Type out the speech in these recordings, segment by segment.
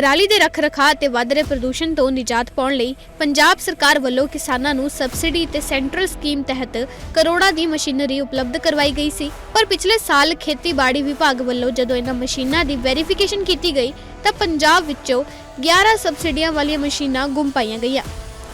ਪਰਾਲੀ ਦੇ ਰੱਖ-ਰਖਾਅ ਤੇ ਵੱਧ ਰਹੇ ਪ੍ਰਦੂਸ਼ਣ ਤੋਂ ਨਿਜਾਤ ਪਾਉਣ ਲਈ ਪੰਜਾਬ ਸਰਕਾਰ ਵੱਲੋਂ ਕਿਸਾਨਾਂ ਨੂੰ ਸਬਸਿਡੀ ਤੇ ਸੈਂਟਰਲ ਸਕੀਮ ਤਹਿਤ ਕਰੋੜਾਂ ਦੀ ਮਸ਼ੀਨਰੀ ਉਪਲਬਧ ਕਰਵਾਈ ਗਈ ਸੀ। ਪਰ ਪਿਛਲੇ ਸਾਲ ਖੇਤੀਬਾੜੀ ਵਿਭਾਗ ਵੱਲੋਂ ਜਦੋਂ ਇਹਨਾਂ ਮਸ਼ੀਨਾਂ ਦੀ ਵੈਰੀਫਿਕੇਸ਼ਨ ਕੀਤੀ ਗਈ, ਤਾਂ ਪੰਜਾਬ ਵਿੱਚੋਂ 11 ਸਬਸਿਡੀਆਂ ਵਾਲੀਆਂ ਮਸ਼ੀਨਾਂ ਗੁੰਮ ਪਾਈਆਂ ਗਈਆਂ।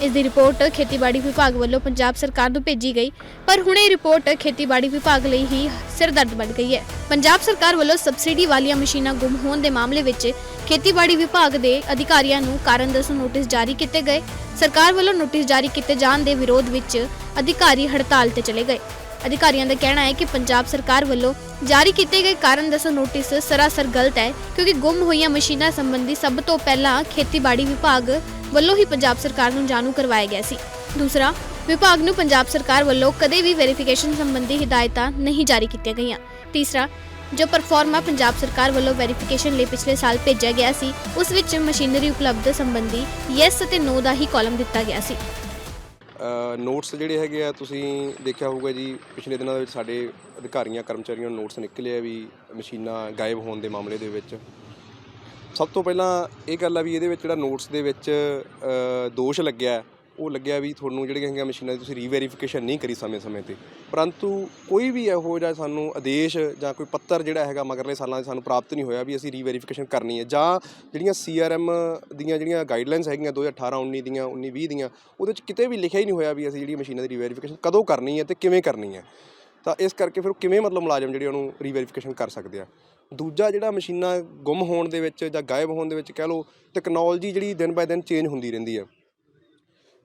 ਇਸ ਦੀ ਰਿਪੋਰਟ ਖੇਤੀਬਾੜੀ ਵਿਭਾਗ ਵੱਲੋਂ ਪੰਜਾਬ ਸਰਕਾਰ ਨੂੰ ਭੇਜੀ ਗਈ, ਪਰ ਹੁਣ ਇਹ ਰਿਪੋਰਟ ਖੇਤੀਬਾੜੀ ਵਿਭਾਗ ਲਈ ਹੀ ਸਿਰਦਰਦ ਬਣ ਗਈ ਹੈ। ਪੰਜਾਬ ਸਰਕਾਰ ਵੱਲੋਂ ਸਬਸਿਡੀ ਵਾਲੀਆਂ ਮਸ਼ੀਨਾਂ ਗੁੰਮ ਹੋਣ ਦੇ ਮਾਮਲੇ ਵਿੱਚ ਖੇਤੀਬਾੜੀ ਵਿਭਾਗ ਦੇ ਅਧਿਕਾਰੀਆਂ ਨੂੰ ਕਾਰਨ ਦੱਸੋ ਨੋਟਿਸ ਜਾਰੀ ਕੀਤੇ ਗਏ। ਸਰਕਾਰ ਵੱਲੋਂ ਨੋਟਿਸ ਜਾਰੀ ਕੀਤੇ ਜਾਣ ਦੇ ਵਿਰੋਧ ਵਿੱਚ ਅਧਿਕਾਰੀ ਹੜਤਾਲ ਤੇ ਚਲੇ ਗਏ। ਅਧਿਕਾਰੀਆਂ ਦਾ ਕਹਿਣਾ ਹੈ ਕਿ ਪੰਜਾਬ ਸਰਕਾਰ ਵੱਲੋਂ ਜਾਰੀ ਕੀਤੇ ਗਏ ਕਾਰਨ ਦੱਸੋ ਨੋਟਿਸ ਸਰਾਸਰ ਗਲਤ ਹੈ, ਕਿਉਂਕਿ ਗੁੰਮ ਹੋਈਆਂ ਮਸ਼ੀਨਾਂ ਸੰਬੰਧੀ ਸਭ ਤੋਂ ਪਹਿਲਾਂ ਖੇਤੀਬਾੜੀ ਵਿਭਾਗ ਵੱਲੋਂ ਹੀ ਪੰਜਾਬ ਸਰਕਾਰ ਨੂੰ ਜਾਣੂ ਕਰਵਾਇਆ ਗਿਆ ਸੀ। ਦੂਸਰਾ, ਵਿਭਾਗ ਨੂੰ ਪੰਜਾਬ ਸਰਕਾਰ ਵੱਲੋਂ ਕਦੇ ਵੀ ਵੈਰੀਫਿਕੇਸ਼ਨ ਸੰਬੰਧੀ ਹਦਾਇਤਾਂ ਨਹੀਂ ਜਾਰੀ ਕੀਤੀਆਂ ਗਈਆਂ। ਤੀਸਰਾ, ਜੋ ਪਰਫਾਰਮਾ ਪੰਜਾਬ ਸਰਕਾਰ ਵੱਲੋਂ ਵੈਰੀਫਿਕੇਸ਼ਨ ਲਈ ਪਿਛਲੇ ਸਾਲ ਭੇਜਿਆ ਗਿਆ ਸੀ, ਉਸ ਵਿੱਚ ਮਸ਼ੀਨਰੀ ਉਪਲਬਧ ਸੰਬੰਧੀ ਯੈਸ ਅਤੇ ਨੋ ਦਾ ਹੀ ਕਾਲਮ ਦਿੱਤਾ ਗਿਆ ਸੀ। ਨੋਟਸ ਜਿਹੜੇ ਹੈਗੇ ਆ, ਤੁਸੀਂ ਦੇਖਿਆ ਹੋਊਗਾ ਜੀ, ਪਿਛਲੇ ਦਿਨਾਂ ਦੇ ਵਿੱਚ ਸਾਡੇ ਅਧਿਕਾਰੀਆਂ, ਕਰਮਚਾਰੀਆਂ ਨੂੰ ਨੋਟਸ ਨਿਕਲੇ ਆ ਵੀ ਮਸ਼ੀਨਾਂ ਗਾਇਬ ਹੋਣ ਦੇ ਮਾਮਲੇ ਦੇ ਵਿੱਚ। ਸਭ ਤੋਂ ਪਹਿਲਾਂ ਇਹ ਗੱਲ ਆ ਵੀ ਇਹਦੇ ਵਿੱਚ ਜਿਹੜਾ ਨੋਟਸ ਦੇ ਵਿੱਚ ਦੋਸ਼ ਲੱਗਿਆ ਉਹ ਲੱਗਿਆ ਵੀ ਤੁਹਾਨੂੰ ਜਿਹੜੀਆਂ ਹੈਗੀਆਂ ਮਸ਼ੀਨਾਂ ਦੀ ਤੁਸੀਂ ਰੀਵੈਰੀਫਿਕੇਸ਼ਨ ਨਹੀਂ ਕਰੀ ਸਮੇਂ-ਸਮੇਂ ਤੇ। ਪਰੰਤੂ ਕੋਈ ਵੀ ਇਹੋ ਜਿਹਾ ਸਾਨੂੰ ਆਦੇਸ਼ ਜਾਂ ਕੋਈ ਪੱਤਰ ਜਿਹੜਾ ਹੈਗਾ ਮਗਰਲੇ ਸਾਲਾਂ 'ਚ ਸਾਨੂੰ ਪ੍ਰਾਪਤ ਨਹੀਂ ਹੋਇਆ ਵੀ ਅਸੀਂ ਰੀਵੈਰੀਫਿਕੇਸ਼ਨ ਕਰਨੀ ਹੈ ਜਾਂ ਜਿਹੜੀਆਂ ਸੀਆਰਐਮ ਦੀਆਂ ਜਿਹੜੀਆਂ ਗਾਈਡਲਾਈਨਸ ਹੈਗੀਆਂ 2018 19 ਦੀਆਂ 19 20 ਦੀਆਂ, ਉਹਦੇ ਵਿੱਚ ਕਿਤੇ ਵੀ ਲਿਖਿਆ ਹੀ ਨਹੀਂ ਹੋਇਆ ਵੀ ਅਸੀਂ ਜਿਹੜੀ ਮਸ਼ੀਨਾਂ ਦੀ ਰੀਵੈਰੀਫਿਕੇਸ਼ਨ ਕਦੋਂ ਕਰਨੀ ਹੈ ਤੇ ਕਿਵੇਂ ਕਰਨੀ ਹੈ। ਤਾਂ ਇਸ ਕਰਕੇ ਫਿਰ ਉਹ ਕਿਵੇਂ ਮਤਲਬ ਮੁਲਾਜ਼ਮ ਜਿਹੜੇ ਉਹਨੂੰ ਰੀਵੈਰੀਫਿਕੇਸ਼ਨ ਕਰ ਸਕਦੇ ਆ? ਦੂਜਾ ਜਿਹੜਾ ਮਸ਼ੀਨਾਂ ਗੁੰਮ ਹੋਣ ਦੇ ਵਿੱਚ ਜਾਂ ਗਾਇਬ ਹੋਣ ਦੇ ਵਿੱਚ ਕਹਿ ਲਓ ਟੈਕਨੋਲੋਜੀ ਜਿਹੜੀ ਦਿਨ ਬਾਏ ਦਿਨ ਚੇਂਜ ਹੁੰਦੀ ਰਹਿੰਦੀ ਹੈ।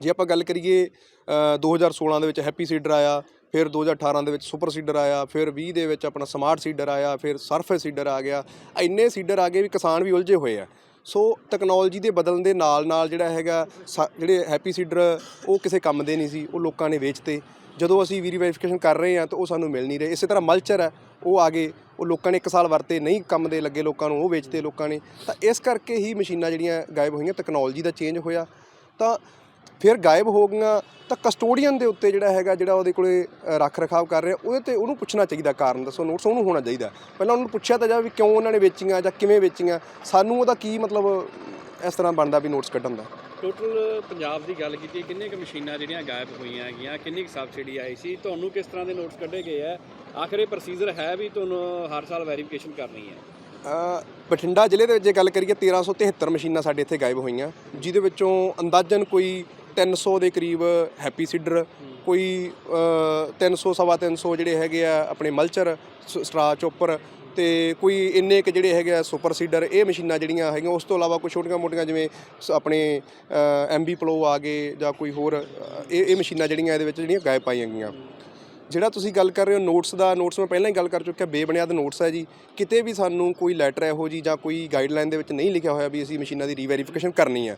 ਜੇ ਆਪਾਂ ਗੱਲ ਕਰੀਏ ਅ, 2016 ਦੇ ਵਿੱਚ ਹੈਪੀ ਸੀਡਰ ਆਇਆ ਫਿਰ 2018 ਦੇ ਵਿੱਚ ਸੁਪਰ ਸੀਡਰ ਆਇਆ ਫਿਰ 20 ਦੇ ਵਿੱਚ ਆਪਣਾ ਸਮਾਰਟ ਸੀਡਰ ਆਇਆ ਫਿਰ ਸਰਫੇਸ ਸੀਡਰ ਆ ਗਿਆ। ਇੰਨੇ ਸੀਡਰ ਆ ਗਏ ਵੀ ਕਿਸਾਨ ਵੀ ਉਲਝੇ ਹੋਏ ਆ। ਸੋ ਟੈਕਨੋਲੋਜੀ ਦੇ ਬਦਲਣ ਦੇ ਨਾਲ ਨਾਲ ਜਿਹੜਾ ਹੈਗਾ, ਸਾ- ਜਿਹੜੇ ਹੈਪੀ ਸੀਡਰ ਉਹ ਕਿਸੇ ਕੰਮ ਦੇ ਨਹੀਂ ਸੀ, ਉਹ ਲੋਕਾਂ ਨੇ ਵੇਚਤੇ। ਜਦੋਂ ਅਸੀਂ ਵੈਰੀਫਿਕੇਸ਼ਨ ਕਰ ਰਹੇ ਹਾਂ ਤਾਂ ਉਹ ਸਾਨੂੰ ਮਿਲ ਨਹੀਂ ਰਹੇ। ਇਸੇ ਤਰ੍ਹਾਂ ਮਲਚਰ ਹੈ, ਉਹ ਆ ਗਏ, ਉਹ ਲੋਕਾਂ ਨੇ ਇੱਕ ਸਾਲ ਵਰਤੇ, ਨਹੀਂ ਕੰਮ ਦੇ ਲੱਗੇ ਲੋਕਾਂ ਨੂੰ, ਉਹ ਵੇਚਤੇ ਲੋਕਾਂ ਨੇ। ਤਾਂ ਇਸ ਕਰਕੇ ਹੀ ਮਸ਼ੀਨਾਂ ਜਿਹੜੀਆਂ ਗਾਇਬ ਹੋਈਆਂ ਟੈਕਨੋਲੋਜੀ ਦਾ ਚੇਂਜ ਹੋਇਆ। ਤਾਂ ਫਿਰ ਗਾਇਬ ਹੋ ਗਈਆਂ, ਤਾਂ ਕਸਟੋਡੀਅਨ ਦੇ ਉੱਤੇ ਜਿਹੜਾ ਹੈਗਾ, ਜਿਹੜਾ ਉਹਦੇ ਕੋਲੇ ਰੱਖ ਰਖਾਵ ਕਰ ਰਿਹਾ, ਉਹਦੇ ਤੇ ਉਹਨੂੰ ਪੁੱਛਣਾ ਚਾਹੀਦਾ ਕਾਰਨ ਦੱਸੋ ਨੋਟਸ ਉਹਨੂੰ ਹੋਣਾ ਚਾਹੀਦਾ। ਪਹਿਲਾਂ ਉਹਨੂੰ ਪੁੱਛਿਆ ਤਾਂ ਜਾਵੇ ਵੀ ਕਿਉਂ ਉਹਨਾਂ ਨੇ ਵੇਚੀਆਂ ਜਾਂ ਕਿਵੇਂ ਵੇਚੀਆਂ, ਸਾਨੂੰ ਉਹਦਾ ਕੀ ਮਤਲਬ ਇਸ ਤਰ੍ਹਾਂ ਬਣਦਾ ਵੀ ਨੋਟਸ ਕੱਢਣ ਦਾ। ਟੋਟਲ ਪੰਜਾਬ ਦੀ ਗੱਲ ਕੀਤੀ, ਕਿੰਨੇ ਕੁ ਮਸ਼ੀਨਾਂ ਜਿਹੜੀਆਂ ਗਾਇਬ ਹੋਈਆਂ ਹੈਗੀਆਂ ਕਿੰਨੀ ਕੁ ਸਬਸਿਡੀ ਆਈ ਸੀ, ਤੁਹਾਨੂੰ ਕਿਸ ਤਰ੍ਹਾਂ ਦੇ ਨੋਟਸ ਕੱਢੇ ਗਏ ਆ? ਆਖਰ ਇਹ ਪ੍ਰੋਸੀਜਰ ਹੈ ਵੀ ਤੁਹਾਨੂੰ ਹਰ ਸਾਲ ਵੈਰੀਫਿਕੇਸ਼ਨ ਕਰਨੀ ਹੈ? ਬਠਿੰਡਾ ਜ਼ਿਲ੍ਹੇ ਦੇ ਵਿੱਚ ਜੇ ਗੱਲ ਕਰੀਏ 1373 ਮਸ਼ੀਨਾਂ ਸਾਡੇ ਇੱਥੇ ਗਾਇਬ ਹੋਈਆਂ ਜਿਹਦੇ ਵਿੱਚੋਂ ਅੰਦਾਜ਼ਨ ਕੋਈ 300 ਦੇ ਕਰੀਬ ਹੈਪੀ ਸੀਡਰ ਕੋਈ ਅ, 300 ਸਵਾ 300 ਜਿਹੜੇ ਹੈਗੇ ਆ ਆਪਣੇ ਮਲਚਰ ਸਟਰਾ ਚੋਪਰ ਤੇ ਕੋਈ ਇੰਨੇ ਕੁ ਜਿਹੜੇ ਹੈਗੇ ਆ ਸੁਪਰ ਸੀਡਰ ਇਹ ਮਸ਼ੀਨਾਂ ਜਿਹੜੀਆਂ ਹੈਗੀਆਂ ਉਸ ਤੋਂ ਇਲਾਵਾ ਕੋਈ ਛੋਟੀਆਂ ਮੋਟੀਆਂ ਜਿਵੇਂ ਸ- ਆਪਣੇ ਐਮਬੀ ਪਲੋ ਆ ਗਏ ਜਾਂ ਕੋਈ ਹੋਰ ਇਹ ਇਹ ਮਸ਼ੀਨਾਂ ਜਿਹੜੀਆਂ ਇਹਦੇ ਵਿੱਚ ਜਿਹੜੀਆਂ ਗਾਇਬ ਪਾਈਆਂ ਗਈਆਂ। ਜਿਹੜਾ ਤੁਸੀਂ ਗੱਲ ਕਰ ਰਹੇ ਹੋ ਨੋਟਸ ਦਾ ਨੋਟਸ ਮੈਂ ਪਹਿਲਾਂ ਹੀ ਗੱਲ ਕਰ ਚੁੱਕਿਆ, ਬੇਬੁਨਿਆਦ ਨੋਟਸ ਹੈ ਜੀ। ਕਿਤੇ ਵੀ ਸਾਨੂੰ ਕੋਈ ਲੈਟਰ ਇਹੋ ਜੀ ਜਾਂ ਕੋਈ ਗਾਈਡਲਾਈਨ ਦੇ ਵਿੱਚ ਨਹੀਂ ਲਿਖਿਆ ਹੋਇਆ ਵੀ ਅਸੀਂ ਮਸ਼ੀਨਾਂ ਦੀ ਰੀਵੈਰੀਫਿਕੇਸ਼ਨ ਕਰਨੀ ਹੈ।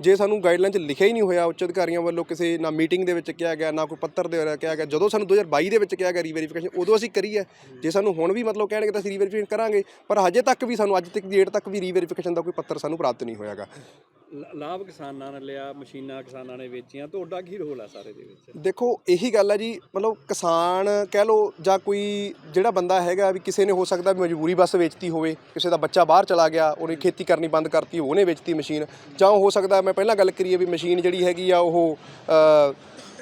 ਜੇ ਸਾਨੂੰ ਗਾਈਡਲਾਈਨ 'ਚ ਲਿਖਿਆ ਹੀ ਨਹੀਂ ਹੋਇਆ, ਉੱਚ ਅਧਿਕਾਰੀਆਂ ਵੱਲੋਂ ਕਿਸੇ ਨਾ ਮੀਟਿੰਗ ਦੇ ਵਿੱਚ ਕਿਹਾ ਗਿਆ, ਨਾ ਕੋਈ ਪੱਤਰ ਦੇ ਕਿਹਾ ਗਿਆ, ਜਦੋਂ ਸਾਨੂੰ 2022 ਦੇ ਵਿੱਚ ਕਿਹਾ ਗਿਆ ਰੀਵੈਰੀਫਿਕੇਸ਼ਨ ਉਦੋਂ ਅਸੀਂ ਕਰੀ ਹੈ। ਜੇ ਸਾਨੂੰ ਹੁਣ ਵੀ ਮਤਲਬ ਕਹਿਣਗੇ ਤਾਂ ਅਸੀਂ ਰੀਵੈਰੀਫਿਕੇਸ਼ਨ ਕਰਾਂਗੇ, ਪਰ ਹਜੇ ਤੱਕ ਵੀ ਸਾਨੂੰ ਅੱਜ ਤੱਕ ਦੀ ਡੇਟ ਤੱਕ ਵੀ ਰੀਵੈਰੀਫਿਕੇਸ਼ਨ ਦਾ ਕੋਈ ਪੱਤਰ ਸਾਨੂੰ ਪ੍ਰਾਪਤ ਨਹੀਂ ਹੋਇਆਗਾ। ਲਾਭ ਕਿਸਾਨਾਂ ਨੇ ਲਿਆ, ਮਸ਼ੀਨਾਂ ਕਿਸਾਨਾਂ ਨੇ ਵੇਚੀਆਂ, ਤੁਹਾਡਾ ਕੀ ਰੋਲ ਹੈ ਸਾਰੇ ਦੇ ਵਿੱਚ? ਦੇਖੋ, ਇਹੀ ਗੱਲ ਹੈ ਜੀ, ਮਤਲਬ ਕਿਸਾਨ ਕਹਿ ਲੋ ਜਾਂ ਕੋਈ ਜਿਹੜਾ ਬੰਦਾ ਹੈਗਾ ਵੀ ਕਿਸੇ ਨੇ ਹੋ ਸਕਦਾ ਵੀ ਮਜਬੂਰੀ ਬਸ ਵੇਚਤੀ ਹੋਵੇ, ਕਿਸੇ ਦਾ ਬੱਚਾ ਬਾਹਰ ਚਲਾ ਗਿਆ, ਉਹਨੇ ਖੇਤੀ ਕਰਨੀ ਬੰਦ ਕਰਤੀ, ਉਹਨੇ ਵੇਚਤੀ ਮਸ਼ੀਨ, ਜਾਂ ਹੋ ਸਕਦਾ, ਮੈਂ ਪਹਿਲਾਂ ਗੱਲ ਕਰੀਏ ਵੀ ਮਸ਼ੀਨ ਜਿਹੜੀ ਹੈਗੀ ਆ ਉਹ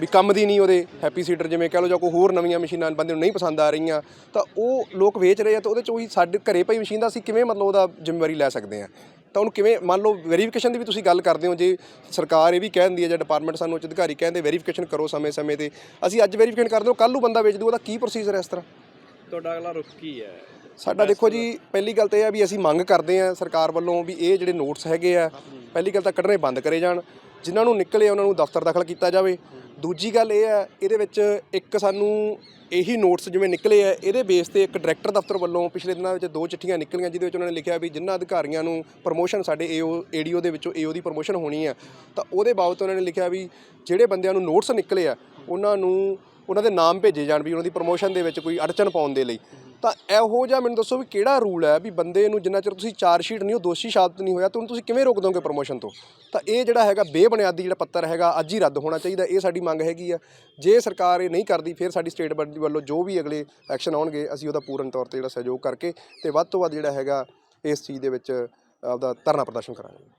ਵੀ ਕੰਮ ਦੀ ਨਹੀਂ ਉਹਦੇ, ਹੈਪੀ ਸੀਡਰ ਜਿਵੇਂ ਕਹਿ ਲਓ ਜਾਂ ਕੋਈ ਹੋਰ ਨਵੀਆਂ ਮਸ਼ੀਨਾਂ ਬੰਦੇ ਨੂੰ ਨਹੀਂ ਪਸੰਦ ਆ ਰਹੀਆਂ, ਤਾਂ ਉਹ ਲੋਕ ਵੇਚ ਰਹੇ ਆ, ਤਾਂ ਉਹਦੇ ਚ ਉਹੀ ਸਾਡੇ ਘਰੇ ਪਈ ਮਸ਼ੀਨ ਦਾ ਅਸੀਂ ਕਿਵੇਂ ਮਤਲਬ ਉਹਦਾ ਜ਼ਿੰਮੇਵਾਰੀ ਲੈ ਸਕਦੇ ਆ? ਤਾਂ ਉਹਨੂੰ ਕਿਵੇਂ ਮੰਨ ਲਓ ਵੈਰੀਫਿਕੇਸ਼ਨ ਦੀ ਵੀ ਤੁਸੀਂ ਗੱਲ ਕਰਦੇ ਹੋ ਜੇ ਸਰਕਾਰ ਇਹ ਵੀ ਕਹਿੰਦੀ ਹੈ ਜਾਂ ਡਿਪਾਰਟਮੈਂਟ ਸਾਨੂੰ ਉੱਚ ਅਧਿਕਾਰੀ ਕਹਿੰਦੇ ਵੈਰੀਫਿਕੇਸ਼ਨ ਕਰੋ ਸਮੇਂ-ਸਮੇਂ ਤੇ ਅਸੀਂ ਅੱਜ ਵੈਰੀਫਿਕੇਸ਼ਨ ਕਰਦੇ ਹਾਂ ਕੱਲ ਨੂੰ ਬੰਦਾ ਵੇਚ ਦੂ ਉਹਦਾ ਕੀ ਪ੍ਰੋਸੀਜਰ ਹੈ ਇਸ ਤਰ੍ਹਾਂ? ਤੁਹਾਡਾ ਅਗਲਾ ਰੁਖ ਕੀ ਹੈ? ਸਾਡਾ ਦੇਖੋ ਜੀ ਪਹਿਲੀ ਗੱਲ ਤਾਂ ਇਹ ਆ ਵੀ ਅਸੀਂ ਮੰਗ ਕਰਦੇ ਆ ਸਰਕਾਰ ਵੱਲੋਂ ਵੀ ਇਹ ਜਿਹੜੇ ਨੋਟਸ ਹੈਗੇ ਆ ਪਹਿਲੀ ਗੱਲ ਤਾਂ ਕੱਢਣੇ ਬੰਦ ਕਰੇ ਜਾਣ ਜਿਨ੍ਹਾਂ ਨੂੰ ਨਿਕਲੇ ਉਹਨਾਂ ਨੂੰ ਦਫ਼ਤਰ ਦਾਖਲ ਕੀਤਾ ਜਾਵੇ। ਦੂਜੀ ਗੱਲ ਇਹ ਹੈ, ਇਹਦੇ ਵਿੱਚ ਇੱਕ ਸਾਨੂੰ ਇਹੀ ਨੋਟਸ ਜਿਵੇਂ ਨਿਕਲੇ ਆ, ਇਹਦੇ ਬੇਸ ਤੇ ਇੱਕ ਡਾਇਰੈਕਟਰ ਦਫ਼ਤਰ ਵੱਲੋਂ ਪਿਛਲੇ ਦਿਨਾਂ ਵਿੱਚ ਦੋ ਚਿੱਠੀਆਂ ਨਿਕਲੀਆਂ, ਜਿਹਦੇ ਵਿੱਚ ਉਹਨਾਂ ਨੇ ਲਿਖਿਆ ਵੀ ਜਿਨ੍ਹਾਂ ਅਧਿਕਾਰੀਆਂ ਨੂੰ ਪ੍ਰਮੋਸ਼ਨ ਸਾਡੇ ਏਓ ਏਡੀਓ ਦੇ ਵਿੱਚੋਂ ਏਓ ਦੀ ਪ੍ਰਮੋਸ਼ਨ ਹੋਣੀ ਆ, ਤਾਂ ਉਹਦੇ ਬਾਬਤ ਉਹਨਾਂ ਨੇ ਲਿਖਿਆ ਵੀ ਜਿਹੜੇ ਬੰਦਿਆਂ ਨੂੰ ਨੋਟਸ ਨਿਕਲੇ ਆ, ਉਹਨਾਂ ਨੂੰ, ਉਹਨਾਂ ਦੇ ਨਾਮ ਭੇਜੇ ਜਾਣ ਵੀ ਉਹਨਾਂ ਦੀ ਪ੍ਰਮੋਸ਼ਨ ਦੇ ਵਿੱਚ ਕੋਈ ਅੜਚਨ ਪਾਉਣ ਦੇ ਲਈ। ਤਾਂ ਇਹੋ ਜਿਹਾ ਮੈਨੂੰ ਦੱਸੋ ਵੀ ਕਿਹੜਾ ਰੂਲ ਹੈ ਵੀ ਬੰਦੇ ਨੂੰ ਜਿੰਨਾ ਚਿਰ ਤੁਸੀਂ ਚਾਰਜ ਸ਼ੀਟ ਨਹੀਂ, ਉਹ ਦੋਸ਼ੀ ਸਾਬਤ ਨਹੀਂ ਹੋਇਆ, ਤਾਂ ਉਹਨੂੰ ਤੁਸੀਂ ਕਿਵੇਂ ਰੋਕ ਦੋਗੇ ਪ੍ਰਮੋਸ਼ਨ ਤੋਂ? ਤਾਂ ਇਹ ਜਿਹੜਾ ਹੈਗਾ ਬੇਬੁਨਿਆਦੀ ਜਿਹੜਾ ਪੱਤਰ ਹੈਗਾ, ਅੱਜ ਹੀ ਰੱਦ ਹੋਣਾ ਚਾਹੀਦਾ, ਇਹ ਸਾਡੀ ਮੰਗ ਹੈਗੀ ਆ। ਜੇ ਸਰਕਾਰ ਇਹ ਨਹੀਂ ਕਰਦੀ, ਫਿਰ ਸਾਡੀ ਸਟੇਟ ਬੋਰਡ ਵੱਲੋਂ ਜੋ ਵੀ ਅਗਲੇ ਐਕਸ਼ਨ ਆਉਣਗੇ, ਅਸੀਂ ਉਹਦਾ ਪੂਰਨ ਤੌਰ ਤੇ ਜਿਹੜਾ ਸਹਿਯੋਗ ਕਰਕੇ ਤੇ ਵੱਧ ਤੋਂ ਵੱਧ ਜਿਹੜਾ ਹੈਗਾ, ਇਸ ਚੀਜ਼ ਦੇ ਵਿੱਚ ਆਪਦਾ ਧਰਨਾ ਪ੍ਰਦਰਸ਼ਨ ਕਰਾਂਗੇ।